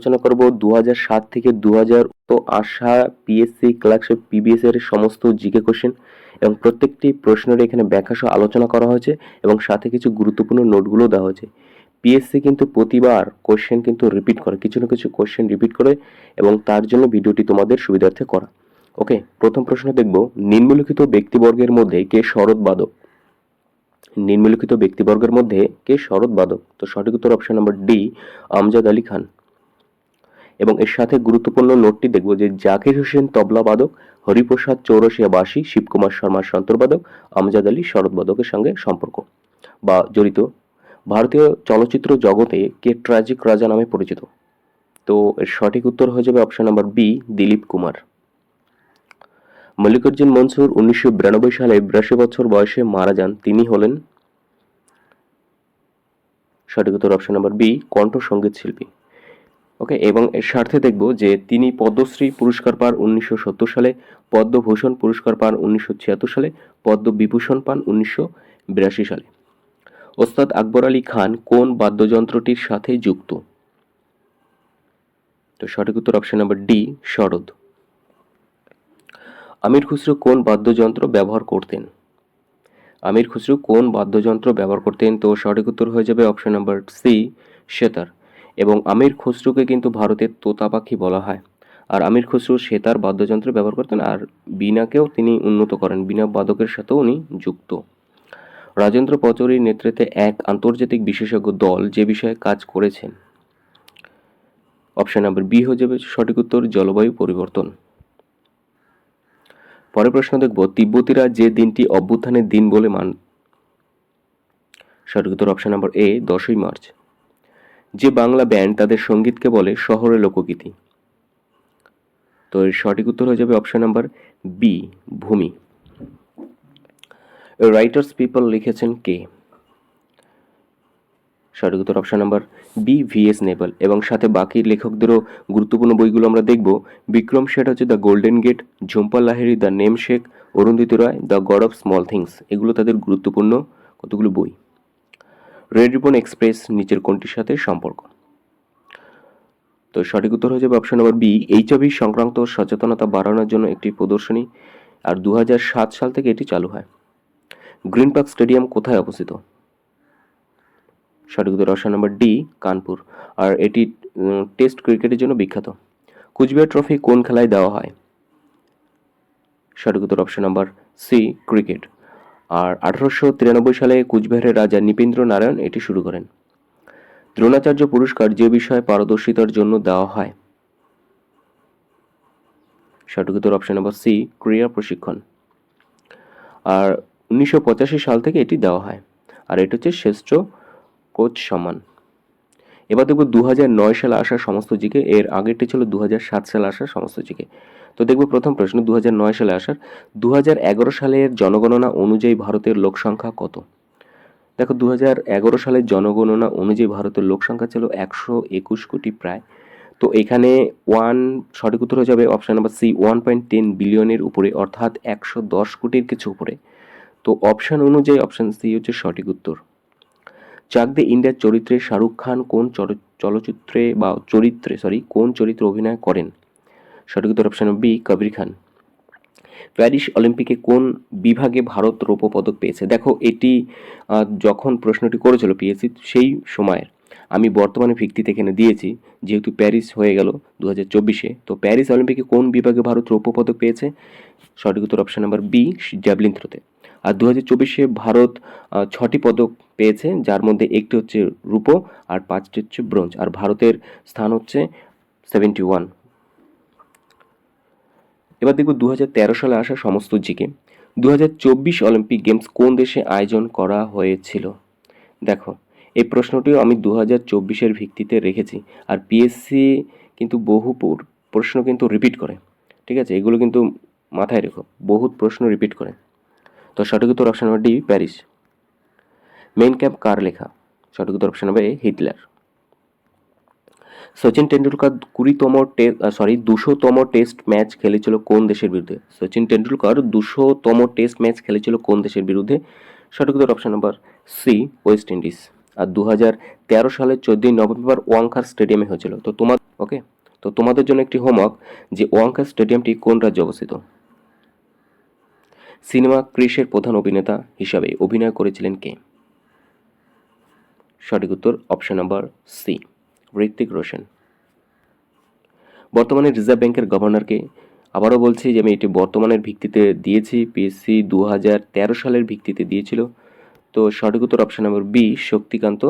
আলোচনা করব দু সাত থেকে দু তো আশা পিএসসি ক্লার্কশিপ পিবিএস এর সমস্ত জিকে কোশ্চেন এবং প্রত্যেকটি প্রশ্নের এখানে ব্যাখ্যাসহ আলোচনা করা হয়েছে এবং সাথে কিছু গুরুত্বপূর্ণ নোটগুলো দেওয়া হয়েছে। পিএসসি কিন্তু প্রতিবার কোশ্চেন কিন্তু রিপিট করে, কিছু না কিছু কোশ্চেন রিপিট করে এবং তার জন্য ভিডিওটি তোমাদের সুবিধার্থে করা। ওকে প্রথম প্রশ্ন দেখব, নিম্নলিখিত ব্যক্তিবর্গের মধ্যে কে শরৎ বাদক? নিম্নলিখিত ব্যক্তিবর্গের মধ্যে কে শরৎ বাদক? তো সঠিক উত্তর option number D Amjad Ali Khan. এবং এর সাথে গুরুত্বপূর্ণ নোটটি দেখব যে জাকির হোসেন তবলা বাদক, হরিপ্রসাদ চৌরসিয়া বাসী শিবকুমার শর্মা সন্তরবাদক আমজাদ আলী শরৎবাদকের সঙ্গে সম্পর্ক বা জড়িত। ভারতীয় চলচ্চিত্র জগতে কে ট্র্যাজিক রাজা নামে পরিচিত। তো এর সঠিক উত্তর হয়ে যাবে option number B, Dilip Kumar. Mallikarjun Mansur উনিশশো বিরানব্বই সালে বিরাশি বছর বয়সে মারা যান। তিনি হলেন সঠিক উত্তর অপশন নাম্বার বি কণ্ঠ সংগীত শিল্পী। ওকে এবং এর স্বার্থে দেখব যে তিনি পদ্মশ্রী পুরস্কার পান উনিশশো সত্তর সালে, পদ্মভূষণ পুরস্কার পান উনিশশো ছিয়াত্তর সালে, পদ্মবিভূষণ পান উনিশশো বিরাশি সালে। ওস্তাদ আকবর আলী খান কোন বাদ্যযন্ত্রটির সাথে যুক্ত? তো সঠিক উত্তর option number D Sharad Amir Khusro কোন বাদ্যযন্ত্র ব্যবহার করতেন? আমির খুসরো কোন বাদ্যযন্ত্র ব্যবহার করতেন? তো সঠিক উত্তর হয়ে যাবে অপশন নাম্বার সি সেতার। এবং আমির খুসরোকে কিন্তু ভারতের তোতা পাখি বলা হয়। আর আমির খুসরো সেতার বাদ্যযন্ত্র ব্যবহার করতেন আর বীণাকেও তিনি উন্নত করেন। বীণা বাদকের সাথেও উনি যুক্ত। রাজেন্দ্র পচৌরির নেতৃত্বে এক আন্তর্জাতিক বিশেষজ্ঞ দল যে বিষয়ে কাজ করেছেন। অপশন নাম্বার বি হয়ে যাবে সঠিক উত্তর, জলবায়ু পরিবর্তন। পরের প্রশ্ন দেখব, তিব্বতীরা যে দিনটি অভ্যুত্থানের দিন বলে মান সঠিক উত্তর অপশন নাম্বার এ, দশই মার্চ। যে বাংলা ব্যান্ড তাদের সঙ্গীতকে বলে শহরের লোকগীতি। তো এর সঠিক উত্তর হয়ে যাবে option number B Bhumi. Writers people লিখেছেন কে? সঠিক উত্তর option number B V S Naipaul এবং সাথে বাকি লেখকদেরও গুরুত্বপূর্ণ বইগুলো আমরা দেখব। বিক্রম শেঠ হচ্ছে the golden gate Jhumpa Lahiri the namesake Arundhati Roy the god of small things এগুলো তাদের গুরুত্বপূর্ণ কতগুলো বই? রেড রিবন এক্সপ্রেস নিচের কোনটির সাথে সম্পর্ক? তো সঠিক উত্তর হয়ে যাবে অপশন নম্বর বি এইচআইভি সংক্রান্ত সচেতনতা বাড়ানোর জন্য একটি প্রদর্শনী, আর দু হাজার সাত সাল থেকে এটি চালু হয়। গ্রিন পার্ক স্টেডিয়াম কোথায় অবস্থিত? সঠিক উত্তর অপশন নম্বর ডি, কানপুর। আর এটি টেস্ট ক্রিকেটের জন্য বিখ্যাত। কুচবিহার ট্রফি কোন খেলায় দেওয়া হয়? সঠিক উত্তর অপশন নাম্বার সি, ক্রিকেট। আর আঠারোশো তিরানব্বই সালে কুচবিহারের রাজা নৃপেন্দ্র নারায়ণ এটি শুরু করেন। দ্রোণাচার্য পুরস্কার যে বিষয়ে পারদর্শিতার জন্য দেওয়া হয়। সঠিক উত্তর অপশন নাম্বার সি ক্রীড়া প্রশিক্ষণ। আর উনিশশো পঁচাশি সাল থেকে এটি দেওয়া হয়। আর এটা হচ্ছে শ্রেষ্ঠ কোচ সম্মান এবার দেখব দু সালে আসা সমস্ত জিকে, এর আগেরটি ছিল দু হাজার সাত সালে আসা সমস্ত জিকে। তো দেখব প্রথম প্রশ্ন দু সালে আসার। দু হাজার এগারো সালের জনগণনা অনুযায়ী ভারতের লোক সংখ্যা কত? দেখো দু হাজার এগারো সালের জনগণনা অনুযায়ী ভারতের লোক সংখ্যা ছিল একশো একুশ কোটি প্রায়। তো এখানে ওয়ান সঠিক উত্তর হয়ে যাবে option number C one point ten বিলিয়নের উপরে, অর্থাৎ একশো দশ কোটির কিছু উপরে। তো অপশান অনুযায়ী অপশান সি হচ্ছে সঠিক উত্তর। চাক দে, ইন্ডিয়ার চরিত্রে শাহরুখ খান কোন চলচ্চিত্রে বা চরিত্রে সরি কোন চরিত্রে অভিনয় করেন? সঠিক উত্তর option B Kabir Khan. Paris অলিম্পিকে কোন বিভাগে ভারত রৌপ্য পদক পেয়েছে? দেখো, এটি যখন প্রশ্নটি করেছিল পিএসসি সেই সময়ের, আমি বর্তমানে ভিত্তিতে এখানে দিয়েছি, যেহেতু প্যারিস হয়ে গেল দু হাজার চব্বিশে, তো প্যারিস অলিম্পিকে কোন বিভাগে ভারত রৌপ্য পদক পেয়েছে? সঠিক উত্তর অপশন নাম্বার বি জ্যাভলিন থ্রোতে। আর দু হাজার চব্বিশে ভারত ছটি পদক পেয়েছে, যার মধ্যে একটি হচ্ছে রূপো আর পাঁচটি হচ্ছে ব্রোঞ্জ। আর ভারতের স্থান হচ্ছে সেভেন্টি ওয়ান এবার দেখব দু হাজার তেরো সালে আসা সমস্ত জিকে। দু হাজার চব্বিশ অলিম্পিক গেমস কোন দেশে আয়োজন করা হয়েছিল? দেখো, এই প্রশ্নটিও আমি দু হাজার চব্বিশের ভিত্তিতে রেখেছি, আর পিএসসি কিন্তু বহু প্রশ্ন কিন্তু রিপিট করে। ঠিক আছে? এগুলো কিন্তু মাথায় রেখো, বহুত প্রশ্ন রিপিট করে। তো সঠিক উত্তর option number D Paris Mein Kampf কার লেখা? সঠিক উত্তর অপশন হবে হিটলার সচিন টেন্ডুলকার কুড়িতম সরি দুশোতম টেস্ট ম্যাচ খেলেছিল কোন দেশের বিরুদ্ধে? সচিন টেন্ডুলকার দুশোতম টেস্ট ম্যাচ খেলেছিল কোন দেশের বিরুদ্ধে? সঠিক উত্তর option number C West Indies আর দু হাজার তেরো সালের চোদ্দই নভেম্বর ওয়াংখার স্টেডিয়ামে হয়েছিল। তো তোমার ওকে তো তোমাদের জন্য একটি হোমওয়ার্ক যে ওয়াঙ্কা স্টেডিয়ামটি কোন রাজ্যে অবস্থিত? সিনেমা ক্রিসের প্রধান অভিনেতা হিসাবে অভিনয় করেছিলেন কে? সঠিক উত্তর option number C Hrithik Roshan. বর্তমানে রিজার্ভ ব্যাংকের গভর্নরকে আবারও বলছি যে আমি এটি বর্তমানের ভিত্তিতে দিয়েছি পিএসসি দু হাজার তেরো সালের ভিত্তিতে দিয়েছিল। তো সঠিক উত্তর option number B Shaktikanta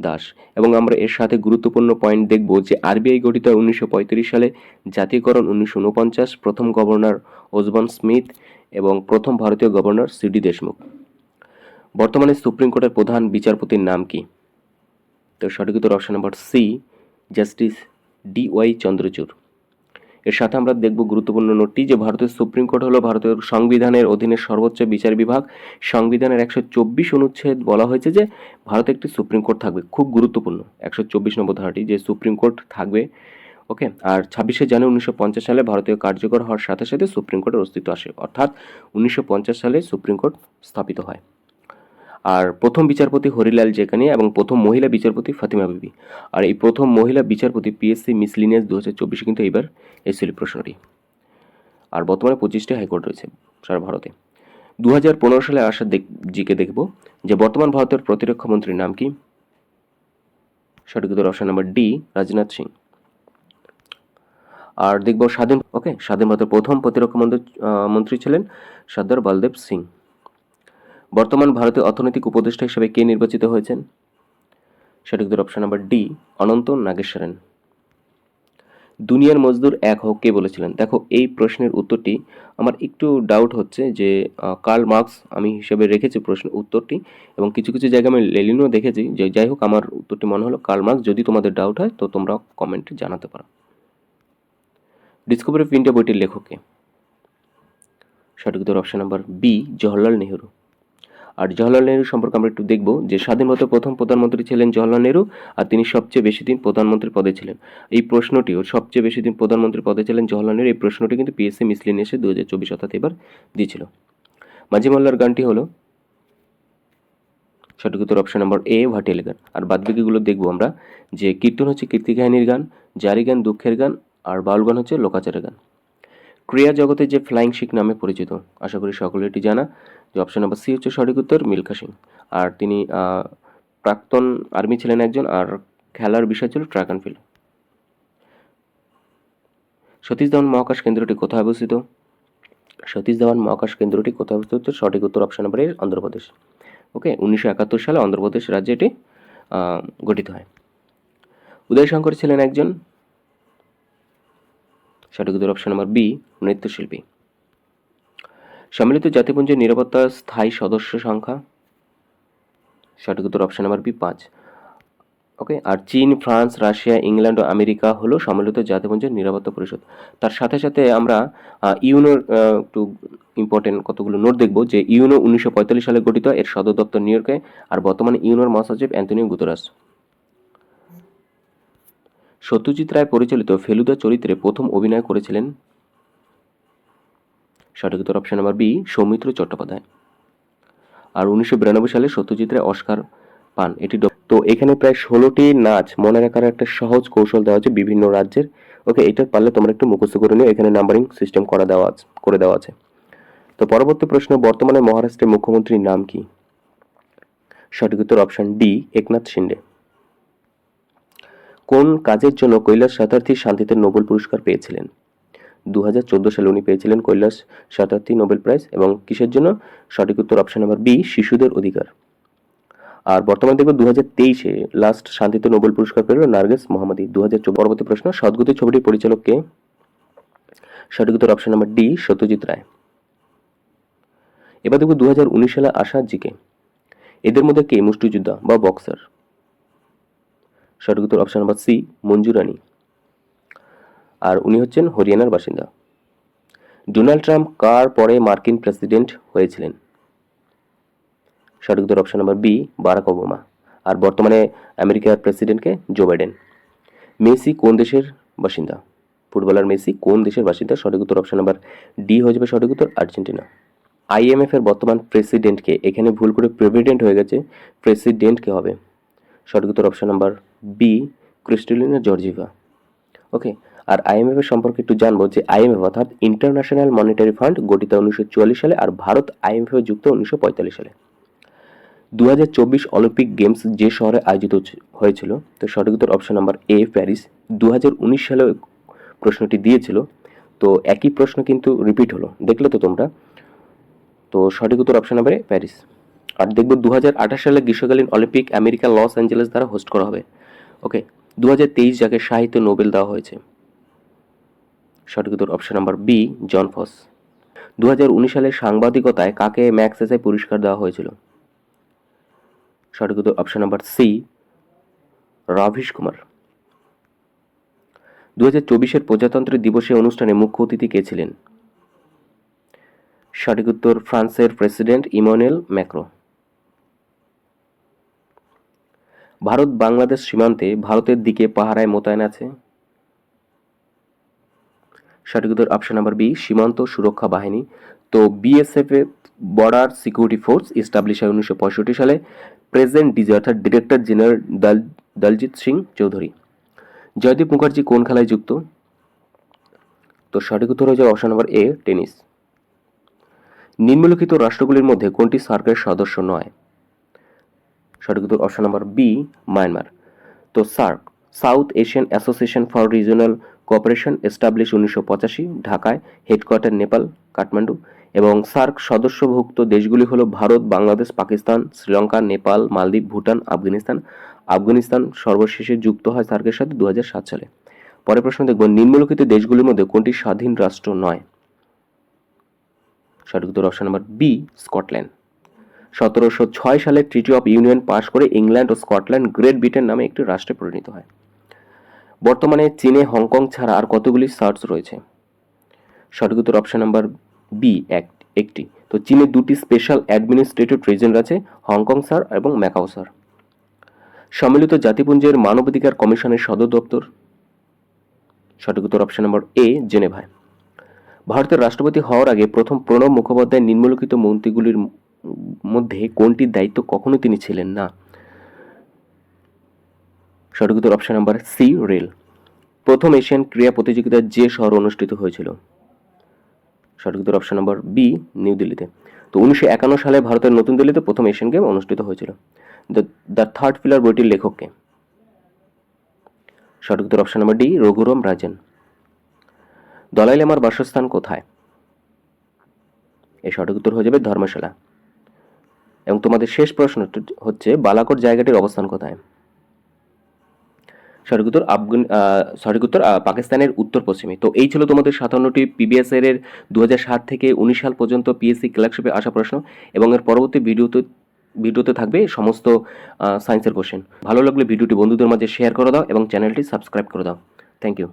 Das. এবং আমরা এর সাথে গুরুত্বপূর্ণ পয়েন্ট দেখব যে আরবিআই গঠিত হয় উনিশশো পঁয়ত্রিশ সালে, জাতীয়করণ উনিশশো উনপঞ্চাশ, প্রথম গভর্নর ওসমান স্মিথ এবং প্রথম ভারতীয় গভর্নর সিডি দেশমুখ। বর্তমানে সুপ্রিম কোর্টের প্রধান বিচারপতির নাম কি? তো সঠিক উত্তর option number C justice D Y Chandrachud এর সাথে আমরা দেখব গুরুত্বপূর্ণ নোটটি যে ভারতের সুপ্রিম কোর্ট হলো ভারতের সংবিধানের অধীনে সর্বোচ্চ বিচার বিভাগ। সংবিধানের একশো চব্বিশ অনুচ্ছেদ বলা হয়েছে যে ভারতে একটি সুপ্রিম কোর্ট থাকবে। খুব গুরুত্বপূর্ণ। একশো চব্বিশ নম্বর ধারাটি যে সুপ্রিম কোর্ট থাকবে। ওকে? আর ছাব্বিশে জানুয়ারি উনিশশো পঞ্চাশ সালে ভারতীয় কার্যকর হওয়ার সাথে সাথে সুপ্রিম কোর্টের অস্তিত্ব আসে। অর্থাৎ উনিশশো পঞ্চাশ সালে সুপ্রিম কোর্ট স্থাপিত হয়। আর প্রথম বিচারপতি হরিলাল জেকানিয়া এবং প্রথম মহিলা বিচারপতি ফাতিমা বিবি। আর এই প্রথম মহিলা বিচারপতি পিএসসি মিসলিনিয়াস দু হাজার চব্বিশে কিন্তু এবার এসেছিল প্রশ্নটি। আর বর্তমানে পঁচিশটি হাইকোর্ট রয়েছে সারা ভারতে। দু হাজার পনেরো সালে আসা জিকে দেখব যে বর্তমান ভারতের প্রতিরক্ষা মন্ত্রীর নাম কি? সঠিক উত্তর option number D, Rajnath Singh. আর দেখব স্বাধীন, ওকে, স্বাধীন ভারতের প্রথম প্রতিরক্ষা মন্ত্রী ছিলেন সর্দার বলদেব সিং। বর্তমান ভারতীয় অর্থনৈতিক উপদেষ্টা হিসেবে কে নির্বাচিত হয়েছেন? সঠিক উত্তর option number D Anantha Nageswaran. দুনিয়ার মজদুর এক হোক, কে বলেছিলেন? দেখো, এই প্রশ্নের উত্তরটি আমার একটু ডাউট হচ্ছে যে কার্ল মার্কস আমি হিসেবে রেখেছি প্রশ্ন উত্তরটি এবং কিছু কিছু জায়গায় আমি লেলিনও দেখেছি। যে যাই হোক, আমার উত্তরটি মনে হলো কার্ল মার্কস যদি তোমাদের ডাউট হয়, তো তোমরা কমেন্টে জানাতে পারো। ডিসকভারি অফ ইন্ডিয়া বইটির লেখককে সঠিক উত্তর option number B Jawaharlal Nehru. আর জওহরলাল নেহরু সম্পর্কে আমরা একটু দেখব যে স্বাধীনতার প্রথম প্রধানমন্ত্রী ছিলেন জওহরলাল নেহরু আর তিনি সবচেয়ে বেশি দিন প্রধানমন্ত্রী পদে ছিলেন। এই প্রশ্নটিও সবচেয়ে বেশি দিন প্রধানমন্ত্রী পদে ছিলেন জওহরলাল নেহরু, এই প্রশ্নটি কিন্তু পিএসসি এসে দু হাজার চব্বিশ অর্থাৎ এবার দিয়েছিল। মাঝি মোল্লার গানটি হলো, সঠিক উত্তর অপশন নম্বর এ ভাটিয়ালি গান। আর বাদবাকিগুলো দেখব আমরা যে কীর্তন হচ্ছে কীর্তি কাহিনীর গান, জারি গান, দুঃখের গান, আর বাউল গান হচ্ছে লোকাচারের গান। ক্রিয়া জগতে যে ফ্লাইং শিখ নামে পরিচিত, আশা করি সকলে এটি জানা। যে অপশন নাম্বার সি হচ্ছে সঠিক উত্তর, মিল্খা সিং। আর তিনি প্রাক্তন আর্মি ছিলেন একজন, আর খেলার বিষয় ছিল track and field Satish Dhawan মহাকাশ কেন্দ্রটি কোথায় অবস্থিত? সতীশ ধাওয়ান মহাকাশ কেন্দ্রটি কোথায় অবস্থিত হচ্ছে? সঠিক উত্তর option number A Andhra Pradesh. Okay, উনিশশো একাত্তর সালে অন্ধ্রপ্রদেশ রাজ্যে এটি গঠিত হয়। উদয় শঙ্কর ছিলেন একজন সঠিক উত্তর অপশন নাম্বার বি নৃত্যশিল্পী। সম্মিলিত জাতিপুঞ্জের নিরাপত্তার স্থায়ী সদস্য সংখ্যা। সঠিক উত্তর অপশন নাম্বার বি পাঁচ। ওকে আর চীন, ফ্রান্স, রাশিয়া, ইংল্যান্ড ও আমেরিকা হলো সম্মিলিত জাতিপুঞ্জের নিরাপত্তা পরিষদ। তার সাথে সাথে আমরা ইউনোর একটু ইম্পর্টেন্ট কতগুলো নোট দেখব যে ইউনো উনিশশো পঁয়তাল্লিশ সালে গঠিত এর সদর দপ্তর নিউ ইয়র্কে, আর বর্তমানে ইউনোর মহাসচিব অ্যান্টনিও গুতরাস। সত্যজিৎ রায় পরিচালিত ফেলুদা চরিত্রে প্রথম অভিনয় করেছিলেন সঠিক উত্তর option number B Soumitra Chattopadhyay. আর উনিশশো বিরানব্বই সালে সত্যজিৎ রায় অস্কার পান। এটি তো এখানে প্রায় ষোলোটি নাচ মনে রাখার একটা সহজ কৌশল দেওয়া আছে বিভিন্ন রাজ্যের। ওকে, এটা পারলে তোমরা একটু মুখস্থ করে নিও, এখানে নাম্বারিং সিস্টেম করা দেওয়া আছে করে দেওয়া আছে। তো পরবর্তী প্রশ্ন, বর্তমানে মহারাষ্ট্রের মুখ্যমন্ত্রীর নাম কি? সঠিক উত্তর অপশন ডি একনাথ শিন্ডে কোন কাজের জন্য কৈলাস সাতার্থী শান্তিতে নোবেল পুরস্কার পেয়েছিলেন? দু হাজার চোদ্দ সালে উনি পেয়েছিলেন কৈলাস সাতার্থী নোবেল প্রাইজ এবং কিসের জন্য? সঠিক উত্তর অপশন নাম্বার বি, শিশুদের অধিকার। আর বর্তমানে দেখব দু হাজার তেইশে লাস্ট শান্তিতে নোবেল পুরস্কার পেল নার্গেস মোহাম্মদী। দু হাজার পরবর্তী প্রশ্ন, সদ্গতি ছবিটির পরিচালক কে? সঠিক উত্তর option number D, Satyajit Ray. এবার দেখব দু হাজার উনিশ সালে আসা জিকে এদের মধ্যে কে? মুষ্টিযোদ্ধা বা বক্সার। সঠিক উত্তর অপশন নাম্বার সি মঞ্জুরানি আর উনি হচ্ছেন হরিয়ানার বাসিন্দা। ডোনাল্ড ট্রাম্প কার পরে মার্কিন প্রেসিডেন্ট হয়েছিলেন? সঠিক উত্তর option number B Barack Obama. আর বর্তমানে আমেরিকার প্রেসিডেন্টকে জো বাইডেন। মেসি কোন দেশের বাসিন্দা? ফুটবলার মেসি কোন দেশের বাসিন্দা? সঠিক উত্তর অপশন নাম্বার ডি হয়ে যাবে সঠিক উত্তর আর্জেন্টিনা আইএমএফ এর বর্তমান প্রেসিডেন্টকে এখানে ভুল করে প্রেসিডেন্ট হয়ে গেছে। প্রেসিডেন্টকে হবে? সঠিক উত্তর option number B Kristalina Georgieva okay আর আইএমএফ এর সম্পর্কে একটু জানব যে আইএমএফ অর্থাৎ ইন্টারন্যাশনাল মনিটারি ফান্ড গঠিত উনিশশো চুয়াল্লিশ সালে আর ভারত আইএমএফ যুক্ত উনিশশো পঁয়তাল্লিশ সালে। দু হাজার চব্বিশ অলিম্পিক গেমস যে শহরে আয়োজিত হয়েছিল, তো সঠিক উত্তর অপশন নাম্বার এ প্যারিস দু হাজার উনিশ সালে প্রশ্নটি দিয়েছিল, তো একই প্রশ্ন কিন্তু রিপিট হলো, দেখলে তো তোমরা। তো সঠিক উত্তর অপশন নাম্বার প্যারিস আর দেখব দু সালে গ্রীষ্মকালীন অলিম্পিক আমেরিকা লস অ্যাঞ্জেলেস দ্বারা হোস্ট করা হবে। ওকে দু যাকে সাহিত্য নোবেল দেওয়া হয়েছে। সঠিক উত্তর option number B Jon Fosse দুহাজার উনিশ সালে সাংবাদিকতায় কাকে ম্যাক্স এসআই পুরস্কার দেওয়া হয়েছিল? সঠিক উত্তর option number C Ravish Kumar. দু হাজার চব্বিশের প্রজাতন্ত্র দিবসে অনুষ্ঠানে মুখ্য অতিথি কে ছিলেন? সঠিক উত্তর ফ্রান্সের president Emmanuel Macron. Bharat Bangladesh সীমান্তে ভারতের দিকে পাহারায় মোতায়েন আছে। সঠিক উত্তর অপশন নাম্বার বি সীমান্ত সুরক্ষা বাহিনী। তো বিএসএফ এ বর্ডার সিকিউরিটি ফোর্স এস্টাবলিশ হয় উনিশশো পঁয়ষট্টি সালে। প্রেজেন্ট ডিজি অর্থাৎ ডিরেক্টর জেনারেল দল দলজিৎ সিং চৌধুরী জয়দীপ মুখার্জি কোন খেলায় যুক্ত? তো সঠিক উত্তর হয়ে অপশন নাম্বার এ টেনিস। নিম্নলিখিত রাষ্ট্রগুলির মধ্যে কোনটি সার্কের সদস্য নয়? সঠিক উত্তর অপশন নাম্বার বি মায়ানমার তো SAARC South Asian Association for Regional Cooperation establish উনিশশো পঁচাশি, ঢাকায় হেডকোয়ার্টার নেপাল, কাঠমান্ডু। এবং সার্ক সদস্যভুক্ত দেশগুলি হলো ভারত, বাংলাদেশ, পাকিস্তান, শ্রীলঙ্কা, নেপাল, মালদ্বীপ, ভুটান, আফগানিস্তান। আফগানিস্তান সর্বশেষে যুক্ত হয় সার্কের সাথে দু হাজার সাত সালে। পরের প্রশ্ন দেখব, নিম্নলিখিত দেশগুলির মধ্যে কোনটি স্বাধীন রাষ্ট্র নয়? সঠিক উত্তর অপশন নাম্বার বি স্কটল্যান্ড সতেরোশো ছয় সালে ট্রিটি অফ ইউনিয়ন পাশ করে ইংল্যান্ড ও স্কটল্যান্ড গ্রেট ব্রিটেন নামে একটি রাষ্ট্রে পরিণত হয়। বর্তমানে চীনে, হংকং ছাড়া আর কতগুলি সার্চ রয়েছে? সঠিক উত্তর অপশন নাম্বার বি এক, একটি। তো চীনে দুটি স্পেশাল অ্যাডমিনিস্ট্রেটিভ রিজন আছে হংকং স্যার এবং ম্যাকাও স্যার। সম্মিলিত জাতিপুঞ্জের মানবাধিকার কমিশনের সদর দপ্তর। সঠিক উত্তর অপশন নম্বর এ জেনেভায়। ভারতের রাষ্ট্রপতি হওয়ার আগে প্রথম প্রণব মুখোপাধ্যায় নিম্নলিখিত মন্ত্রীগুলির মধ্যে কোনটির দায়িত্ব কখনো তিনি ছিলেন না। সঠিক উত্তর অপশন নাম্বার সি রেল প্রথম এশিয়ান ক্রীড়া প্রতিযোগিতা যে শহর অনুষ্ঠিত হয়েছিল। সঠিক উত্তর অপশন নাম্বার বি নিউ দিল্লিতে তো উনিশশো একান্ন সালে ভারতের নতুন দিল্লিতে প্রথম এশিয়ান গেম অনুষ্ঠিত হয়েছিল। দ্য দ্য থার্ড পিলার বইটির লেখককে। সঠিক উত্তর option number D Raghuram Rajan. Dalai লামার বাসস্থান কোথায়? এই সঠিক উত্তর হয়ে যাবে ধর্মশালা। এবং তোমাদের শেষ প্রশ্ন হচ্ছে বালাকোট জায়গাটির অবস্থান কোথায়? সঠিক উত্তর আফগান সঠিক উত্তর পাকিস্তানের উত্তর পশ্চিমে। তো এই ছিল তোমাদের সাতান্নটি পিবিএস এর দু সাত থেকে উনিশ সাল পর্যন্ত পিএসসি ক্লার্কশিপে আসা প্রশ্ন এবং এর পরবর্তী ভিডিওতে ভিডিওতে থাকবে সমস্ত সায়েন্সের কোশ্চেন ভালো লাগলে ভিডিওটি বন্ধুদের মাঝে শেয়ার করে দাও এবং চ্যানেলটি সাবস্ক্রাইব করে দাও। Thank you